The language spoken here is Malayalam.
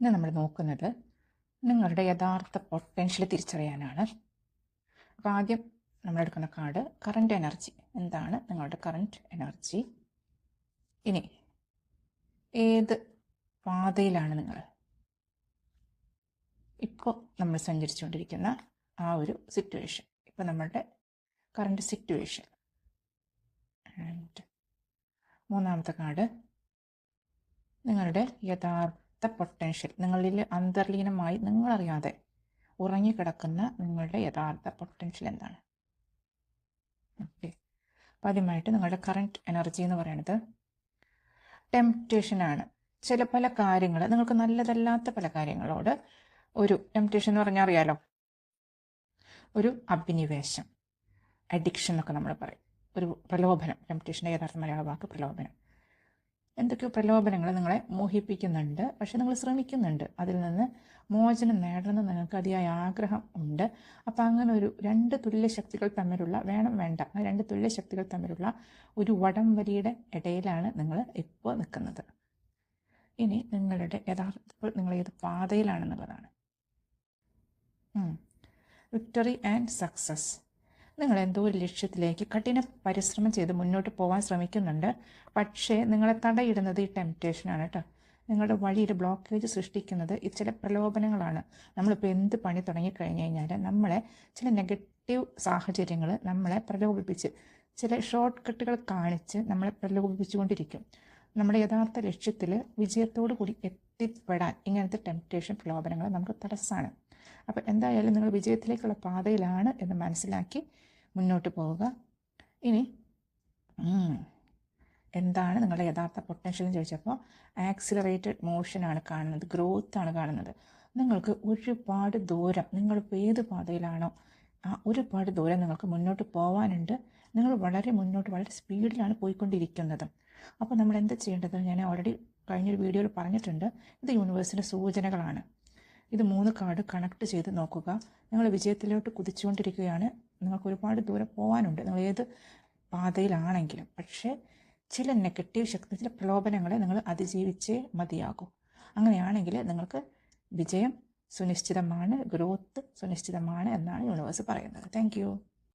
ഇന്ന് നമ്മൾ നോക്കുന്നത് നിങ്ങളുടെ യഥാർത്ഥ പൊട്ടൻഷ്യൽ തിരിച്ചറിയാനാണ്. അപ്പോൾ ആദ്യം നമ്മൾ എടുക്കുന്ന കാർഡ് കറണ്ട് എനർജി എന്താണ് നിങ്ങളുടെ കറണ്ട് എനർജി ഇനി ഏത് പാതയിലാണ് നിങ്ങൾ? ഇപ്പോൾ നമ്മൾ സഞ്ചരിച്ചുകൊണ്ടിരിക്കുന്ന ആ ഒരു സിറ്റുവേഷൻ ഇപ്പോൾ നമ്മളുടെ കറണ്ട് സിറ്റുവേഷൻ മൂന്നാമത്തെ കാർഡ് നിങ്ങളുടെ യഥാർത്ഥ പൊട്ടൻഷ്യൽ നിങ്ങളിൽ അന്തർലീനമായി നിങ്ങളറിയാതെ ഉറങ്ങിക്കിടക്കുന്ന നിങ്ങളുടെ യഥാർത്ഥ പൊട്ടൻഷ്യൽ എന്താണ്? ഓക്കെ ആദ്യമായിട്ട് നിങ്ങളുടെ കറണ്ട് എനർജി എന്ന് പറയുന്നത് ടെംപ്റ്റേഷനാണ് ചില പല കാര്യങ്ങൾ നിങ്ങൾക്ക് നല്ലതല്ലാത്ത പല കാര്യങ്ങളോട് ഒരു ടെംപ്റ്റേഷൻ എന്ന് പറഞ്ഞാൽ അറിയാലോ? ഒരു അഭിനിവേശം അഡിക്ഷൻ എന്നൊക്കെ നമ്മൾ പറയും. ഒരു പ്രലോഭനം ടെംപ്റ്റേഷന്റെ യഥാർത്ഥ മലയാള വാക്ക് പ്രലോഭനം. എന്തൊക്കെയോ പ്രലോഭനങ്ങൾ നിങ്ങളെ മോഹിപ്പിക്കുന്നുണ്ട്. പക്ഷെ നിങ്ങൾ ശ്രമിക്കുന്നുണ്ട്. അതിൽ നിന്ന് മോചനം നേടണമെന്ന് നിങ്ങൾക്ക് അതിയായ ആഗ്രഹം ഉണ്ട്. അപ്പോൾ അങ്ങനെ ഒരു രണ്ട് തുല്യ ശക്തികൾ തമ്മിലുള്ള വേണം വേണ്ട രണ്ട് തുല്യ ശക്തികൾ തമ്മിലുള്ള ഒരു വടംവലിയുടെ ഇടയിലാണ് നിങ്ങൾ ഇപ്പോൾ നിൽക്കുന്നത്. ഇനി നിങ്ങളുടെ യഥാർത്ഥത്തിൽ നിങ്ങൾ ഏത് പാതയിലാണെന്നുള്ളതാണ്. വിക്ടറി ആൻഡ് സക്സസ് നിങ്ങൾ എന്തോ ഒരു ലക്ഷ്യത്തിലേക്ക് കഠിന പരിശ്രമം ചെയ്ത് മുന്നോട്ട് പോകാൻ ശ്രമിക്കുന്നുണ്ട്. പക്ഷേ നിങ്ങളെ തടയിടുന്നത് ഈ ടെംപ്റ്റേഷനാണ് കേട്ടോ. നിങ്ങളുടെ വഴിയിൽ ബ്ലോക്കേജ് സൃഷ്ടിക്കുന്നത് ഈ ചില പ്രലോഭനങ്ങളാണ്. നമ്മളിപ്പോൾ എന്ത് പണി തുടങ്ങി കഴിഞ്ഞ് കഴിഞ്ഞാൽ നമ്മളെ ചില നെഗറ്റീവ് സാഹചര്യങ്ങൾ നമ്മളെ പ്രലോഭിപ്പിച്ച് ചില ഷോർട്ട് കട്ടുകൾ കാണിച്ച് നമ്മളെ പ്രലോഭിപ്പിച്ചുകൊണ്ടിരിക്കും. നമ്മുടെ യഥാർത്ഥ ലക്ഷ്യത്തിൽ വിജയത്തോടു കൂടി എത്തിപ്പെടാൻ ഇങ്ങനത്തെ ടെംപ്റ്റേഷൻ പ്രലോഭനങ്ങൾ നമുക്ക് തടസ്സമാണ്. അപ്പോൾ എന്തായാലും നിങ്ങൾ വിജയത്തിലേക്കുള്ള പാതയിലാണ് എന്ന് മനസ്സിലാക്കി മുന്നോട്ട് പോവുക. ഇനി എന്താണ് നിങ്ങളുടെ യഥാർത്ഥ പൊട്ടൻഷ്യൽ എന്ന് ചോദിച്ചപ്പോൾ ആക്സിലറേറ്റഡ് മോഷനാണ് കാണുന്നത് ഗ്രോത്ത് ആണ് കാണുന്നത്. നിങ്ങൾക്ക് ഒരുപാട് ദൂരം നിങ്ങളിപ്പോൾ ഏത് പാതയിലാണോ ആ ഒരുപാട് ദൂരം നിങ്ങൾക്ക് മുന്നോട്ട് പോകാനുണ്ട് നിങ്ങൾ വളരെ മുന്നോട്ട് വളരെ സ്പീഡിലാണ് പോയിക്കൊണ്ടിരിക്കുന്നത്. അപ്പോൾ നമ്മൾ എന്താ ചെയ്യേണ്ടത്? ഞാൻ ഓൾറെഡി കഴിഞ്ഞൊരു വീഡിയോയിൽ പറഞ്ഞിട്ടുണ്ട് ഇത് യൂണിവേഴ്സിന്റെ സൂചനകളാണ്. ഇത് മൂന്ന് കാർഡ് കണക്ട് ചെയ്ത് നോക്കുക. നിങ്ങൾ വിജയത്തിലോട്ട് കുതിച്ചുകൊണ്ടിരിക്കുകയാണ്. നിങ്ങൾക്ക് ഒരുപാട് ദൂരെ പോകാനുണ്ട് നിങ്ങൾ ഏത് പാതയിലാണെങ്കിലും. പക്ഷേ ചില നെഗറ്റീവ് ശക്തി ചില പ്രലോഭനങ്ങളെ നിങ്ങൾ അതിജീവിച്ചേ മതിയാകൂ. അങ്ങനെയാണെങ്കിൽ നിങ്ങൾക്ക് വിജയം സുനിശ്ചിതമാണ് ഗ്രോത്ത് സുനിശ്ചിതമാണ് എന്നാണ് യൂണിവേഴ്സ് പറയുന്നത്. താങ്ക്